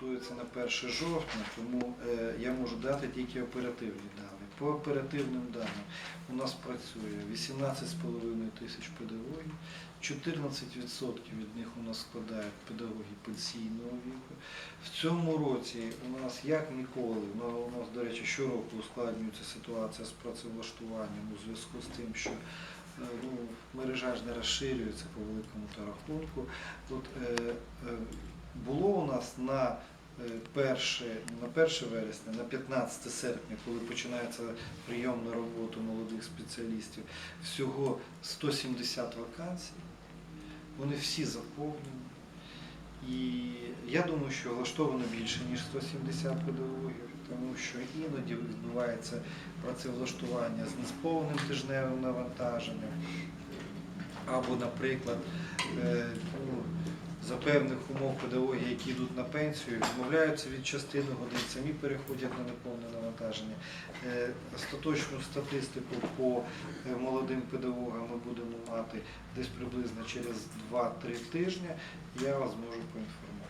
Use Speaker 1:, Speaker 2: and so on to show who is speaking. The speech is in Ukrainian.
Speaker 1: готується на 1 жовтня, тому е, я можу дати тільки оперативні дані. По оперативним даним у нас працює 18,5 тисяч педагогів, 14% від них у нас складають педагоги пенсійного віку. В цьому році у нас як ніколи, ну, у нас, до речі, щороку ускладнюється ситуація з працевлаштуванням у зв'язку з тим, що е, ну, мережа ж не розширюється по великому та рахунку. От, е, е, було у нас на е, перше, на 1 вересня, на 15 серпня, коли починається прийом на роботу молодих спеціалістів, всього 170 вакансій. Вони всі заповнені. І я думаю, що влаштовано більше, ніж 170 педагогів, тому що іноді відбувається працевлаштування з несповненим тижневим навантаженням, або, наприклад, е, певних умов педагоги, які йдуть на пенсію, відмовляються від частини годин, самі переходять на неповне навантаження. Е, Остаточну статистику по е, молодим педагогам ми будемо мати десь приблизно через 2-3 тижні. Я вас можу поінформувати.